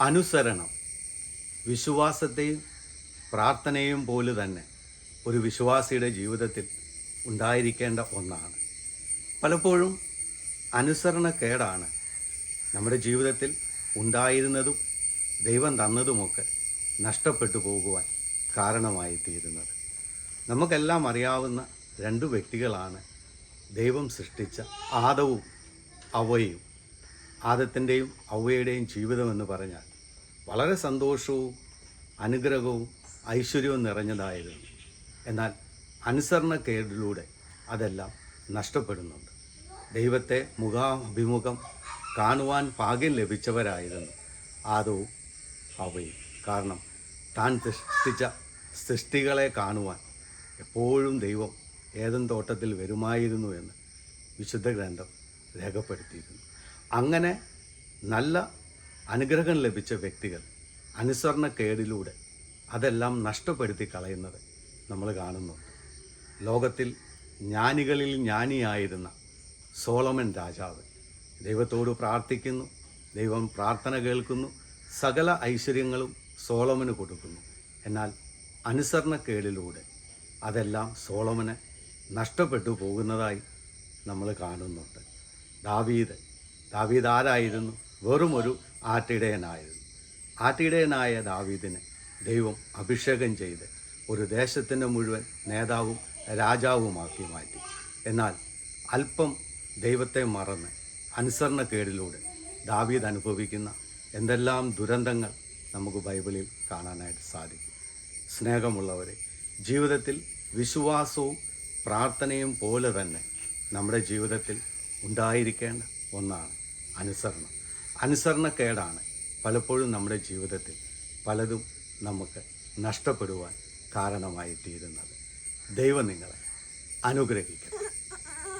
അനുസരണം. വിശ്വാസത്തെയും പ്രാർത്ഥനയും പോലെ തന്നെ ഒരു വിശ്വാസിയുടെ ജീവിതത്തിൽ ഉണ്ടായിരിക്കേണ്ട ഒന്നാണ്. പലപ്പോഴും അനുസരണക്കേടാണ് നമ്മുടെ ജീവിതത്തിൽ ഉണ്ടായിരുന്നതും ദൈവം തന്നതുമൊക്കെ നഷ്ടപ്പെട്ടു പോകുവാൻ കാരണമായി തീരുന്നത്. നമുക്കെല്ലാം അറിയാവുന്ന രണ്ട് വ്യക്തികളാണ് ദൈവം സൃഷ്ടിച്ച ആദവും അവയും. ആദത്തിന്റെയും അവയുടെയും ജീവിതമെന്ന് പറഞ്ഞാൽ വളരെ സന്തോഷവും അനുഗ്രഹവും ഐശ്വര്യവും നിറഞ്ഞതായിരുന്നു. എന്നാൽ അനുസരണക്കേടിലൂടെ അതെല്ലാം നഷ്ടപ്പെടുന്നുണ്ട്. ദൈവത്തെ മുഖാഭിമുഖം കാണുവാൻ ഭാഗ്യം ലഭിച്ചവരായിരുന്നു ആദവും അവയും കാരണം താൻ സൃഷ്ടിച്ച സൃഷ്ടികളെ കാണുവാൻ എപ്പോഴും ദൈവം ഏതും തോട്ടത്തിൽ വരുമായിരുന്നു എന്ന് വിശുദ്ധ ഗ്രന്ഥം രേഖപ്പെടുത്തിയിരുന്നു. അങ്ങനെ നല്ല അനുഗ്രഹം ലഭിച്ച വ്യക്തികൾ അനുസരണക്കേടിലൂടെ അതെല്ലാം നഷ്ടപ്പെടുത്തി കളയുന്നത് നമ്മൾ കാണുന്നുണ്ട്. ലോകത്തിൽ ജ്ഞാനികളിൽ ജ്ഞാനിയായിരുന്ന സോളമൻ രാജാവ് ദൈവത്തോട് പ്രാർത്ഥിക്കുന്നു ദൈവം പ്രാർത്ഥന കേൾക്കുന്നു സകല ഐശ്വര്യങ്ങളും സോളമന് കൊടുക്കുന്നു. എന്നാൽ അനുസരണക്കേടിലൂടെ അതെല്ലാം സോളമന് നഷ്ടപ്പെട്ടു പോകുന്നതായി നമ്മൾ കാണുന്നുണ്ട്. ദാവീദ് ദാവീദ് ആരായിരുന്നു വെറും ഒരു ആട്ടിടയനായിരുന്നു. ആട്ടിടയനായ ദാവീദിനെ ദൈവം അഭിഷേകം ചെയ്ത് ഒരു ദേശത്തിന്റെ മുഴുവൻ നേതാവും രാജാവുമാക്കി മാറ്റി. എന്നാൽ അല്പം ദൈവത്തെ മറന്ന് അനുസരണക്കേടിലൂടെ ദാവീദ് അനുഭവിക്കുന്ന എന്തെല്ലാം ദുരന്തങ്ങൾ നമുക്ക് ബൈബിളിൽ കാണാനായിട്ട് സാധിക്കും. സ്നേഹമുള്ളവരെ ജീവിതത്തിൽ വിശ്വാസവും പ്രാർത്ഥനയും പോലെ തന്നെ നമ്മുടെ ജീവിതത്തിൽ ഉണ്ടായിരിക്കേണ്ട ഒന്നാണ് അനുസരണം. അനുസരണക്കേടാണ് പലപ്പോഴും നമ്മുടെ ജീവിതത്തിൽ പലതും നമുക്ക് നഷ്ടപ്പെടുവാൻ കാരണമായി തീരുന്നത് ദൈവം നിങ്ങളെ അനുഗ്രഹിക്കട്ടെ.